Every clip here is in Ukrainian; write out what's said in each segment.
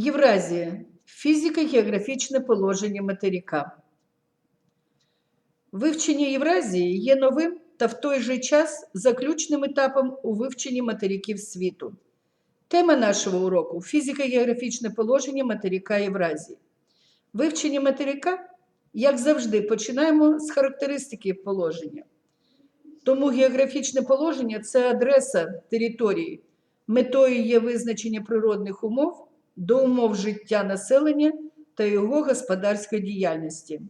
Євразія. Фізико-географічне положення материка. Вивчення Євразії є новим та в той же час заключним етапом у вивченні материків світу. Тема нашого уроку фізико-географічне положення материка Євразії. Вивчення материка, як завжди, починаємо з характеристики положення. Тому географічне положення це адреса території. Метою є визначення природних умов до умов життя населення та його господарської діяльності.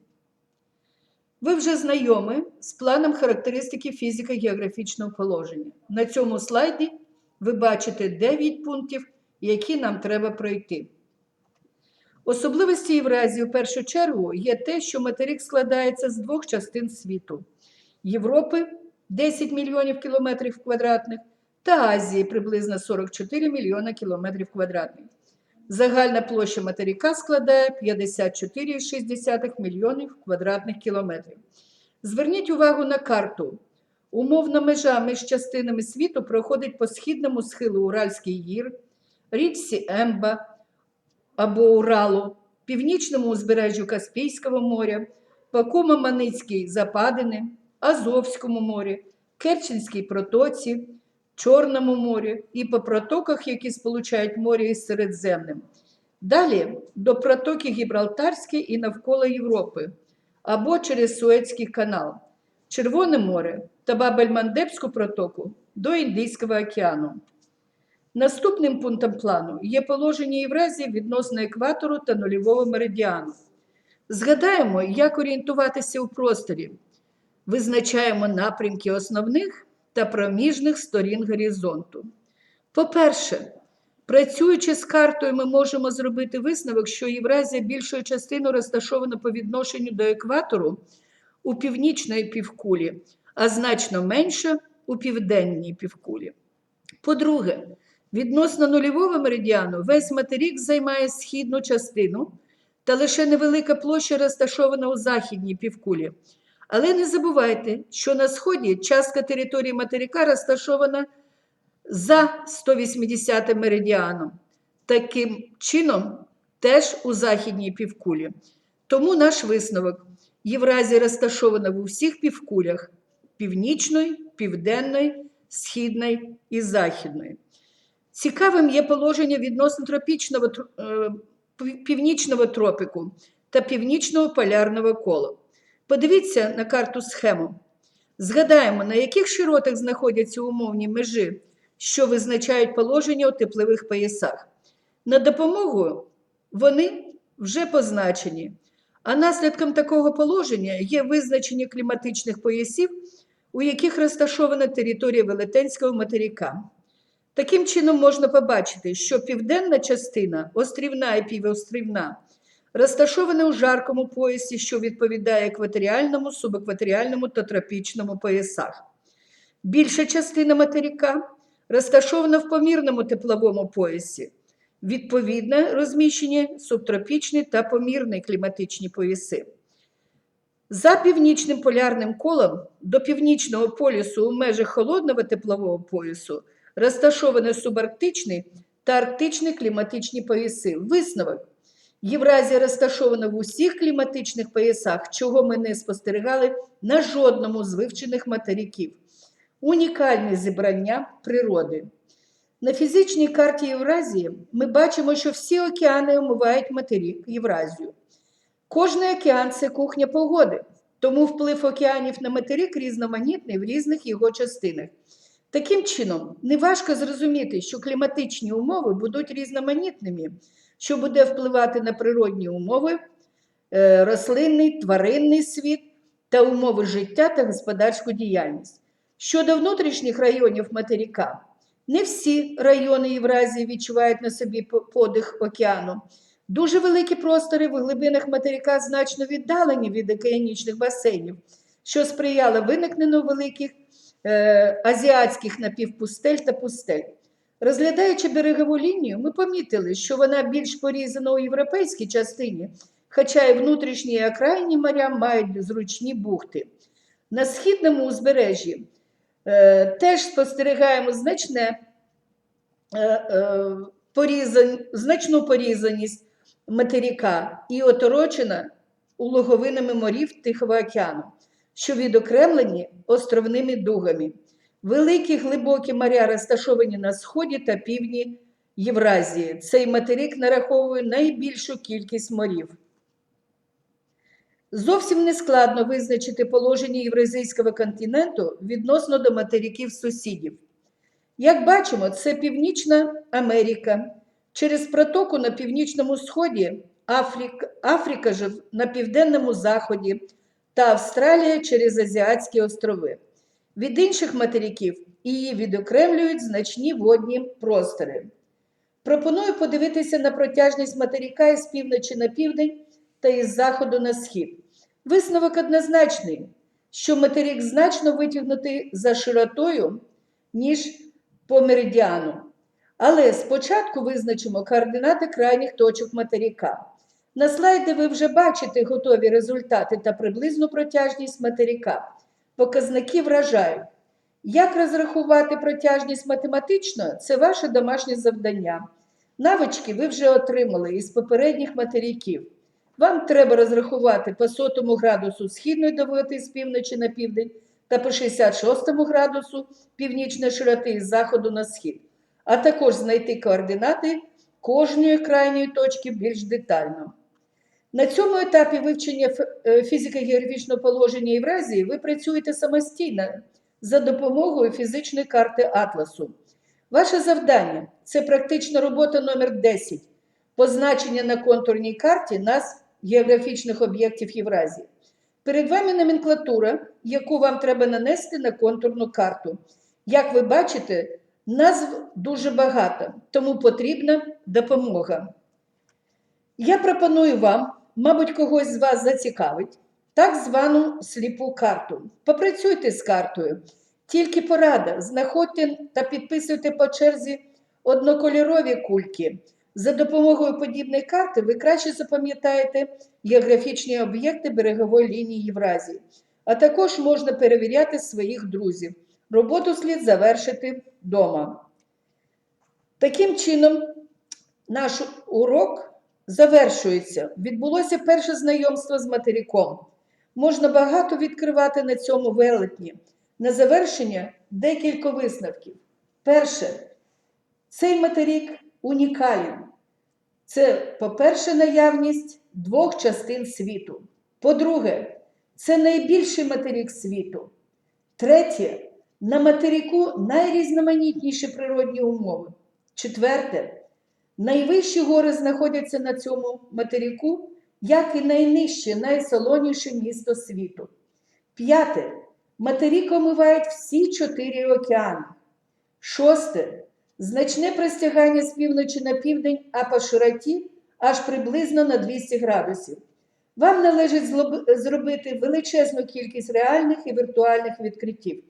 Ви вже знайомі з планом характеристики фізико-географічного положення. На цьому слайді ви бачите 9 пунктів, які нам треба пройти. Особливості Євразії в першу чергу є те, що материк складається з двох частин світу: Європи 10 мільйонів кілометрів квадратних та Азії приблизно 44 мільйона кілометрів квадратних. Загальна площа материка складає 54,6 мільйонів квадратних кілометрів. Зверніть увагу на карту. Умовна межа між частинами світу проходить по східному схилу Уральських гір, річці Емба або Уралу, північному узбережжю Каспійського моря, по Кума-Маницькій западини, Азовському морі, Керченській протоці, Чорному морі і по протоках, які сполучають море із Середземним. Далі до протоки Гібралтарської і навколо Європи або через Суецький канал, Червоне море та Бабель-Мандебську протоку до Індійського океану. Наступним пунктом плану є положення Євразії відносно екватору та нульового меридіану. Згадаємо, як орієнтуватися у просторі. Визначаємо напрямки основних та проміжних сторін горизонту. По-перше, працюючи з картою, ми можемо зробити висновок, що Євразія більшою частиною розташована по відношенню до екватору у північної півкулі, а значно менше у південній півкулі. По-друге, відносно нульового меридіану весь материк займає східну частину, та лише невелика площа розташована у західній півкулі. Але не забувайте, що на сході частка території материка розташована за 180 меридіаном. Таким чином, теж у західній півкулі. Тому наш висновок: Євразія розташована в усіх півкулях північної, південної, східної і західної. Цікавим є положення відносно тропічного е, північного тропіку та північного полярного кола. Подивіться на карту схему. Згадаємо, на яких широтах знаходяться умовні межі, що визначають положення у теплових поясах. На допомогу вони вже позначені. А наслідком такого положення є визначення кліматичних поясів, у яких розташована територія Велетенського материка. Таким чином можна побачити, що південна частина, острівна і півострівна, розташована у жаркому поясі, що відповідає екваторіальному, субекваторіальному та тропічному поясах. Більша частина материка розташована в помірному тепловому поясі, відповідне розміщення субтропічні та помірні кліматичні пояси. За північним полярним колом до північного полюсу у межах холодного теплового поясу розташовані субарктичні та арктичні кліматичні пояси. Висновок. Євразія розташована в усіх кліматичних поясах, чого ми не спостерігали на жодному з вивчених материків. Унікальне зібрання природи. На фізичній карті Євразії ми бачимо, що всі океани омивають материк Євразію. Кожний океан це кухня погоди, тому вплив океанів на материк різноманітний в різних його частинах. Таким чином, неважко зрозуміти, що кліматичні умови будуть різноманітними, що буде впливати на природні умови, е, рослинний, тваринний світ та умови життя та господарську діяльність. Щодо внутрішніх районів материка, не всі райони Євразії відчувають на собі подих океану. Дуже великі простори в глибинах материка значно віддалені від океанічних басейнів, що сприяло виникненню великих е, азіатських напівпустель та пустель. Розглядаючи берегову лінію, ми помітили, що вона більш порізана у європейській частині, хоча і внутрішні і окраїнні моря мають зручні бухти. На східному узбережжі е, теж спостерігаємо значне е, е, порізан, значну порізаність материка і оторочена улоговинами морів Тихого океану, що відокремлені островними дугами. Великі глибокі моря розташовані на сході та півдні Євразії. Цей материк нараховує найбільшу кількість морів. Зовсім не складно визначити положення Євразійського континенту відносно до материків сусідів. Як бачимо, це Північна Америка. Через протоку на північному сході, Африка, Африка же на південному заході та Австралія через Азіатські острови. Від інших материків її відокремлюють значні водні простори. Пропоную подивитися на протяжність материка із півночі на південь та із заходу на схід. Висновок однозначний, що материк значно витягнутий за широтою, ніж по меридіану. Але спочатку визначимо координати крайніх точок материка. На слайді ви вже бачите готові результати та приблизну протяжність материка. Показники вражають. Як розрахувати протяжність математично це ваше домашнє завдання. Навички ви вже отримали із попередніх материків. Вам треба розрахувати по сотому градусу східної довготи з півночі на південь та по 66 градусу північної широти з заходу на схід, а також знайти координати кожної крайньої точки більш детально. На цьому етапі вивчення е, фізико-географічного положення Євразії ви працюєте самостійно за допомогою фізичної карти Атласу. Ваше завдання це практична робота номер 10 позначення на контурній карті нас географічних об'єктів Євразії. Перед вами номенклатура, яку вам треба нанести на контурну карту. Як ви бачите, назв дуже багато, тому потрібна допомога. Я пропоную вам, мабуть, когось з вас зацікавить, так звану сліпу карту. Попрацюйте з картою. Тільки порада, знаходьте та підписуйте по черзі однокольорові кульки. За допомогою подібної карти ви краще запам'ятаєте географічні об'єкти берегової лінії Євразії, а також можна перевіряти своїх друзів. Роботу слід завершити вдома. Таким чином, наш урок завершується. Відбулося перше знайомство з материком. Можна багато відкривати на цьому велетні. На завершення декілька висновків. Перше, цей материк унікален. Це, по-перше, наявність двох частин світу. По-друге, це найбільший материк світу. Третє, на материку найрізноманітніші природні умови. Четверте, найвищі гори знаходяться на цьому материку, як і найнижче, найсолоніше місто світу. П'яте, материк омивають всі чотири океани. Шосте, значне простягання з півночі на південь, а по широті аж приблизно на 200 градусів. Вам належить зробити величезну кількість реальних і віртуальних відкриттів.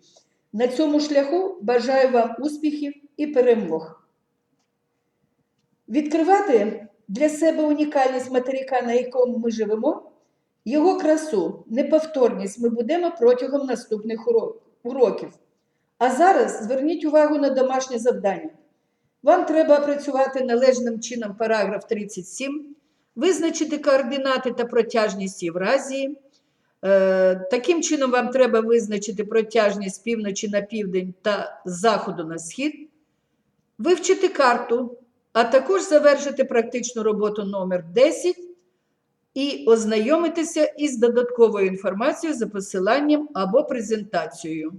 На цьому шляху бажаю вам успіхів і перемог. Відкривати для себе унікальність материка, на якому ми живемо, його красу, неповторність ми будемо протягом наступних уроків. А зараз зверніть увагу на домашнє завдання. Вам треба опрацювати належним чином параграф 37, визначити координати та протяжність Євразії. Е, Таким чином, вам треба визначити протяжність з півночі на південь та з заходу на схід, вивчити карту, а також завершити практичну роботу номер 10 і ознайомитися із додатковою інформацією за посиланням або презентацією.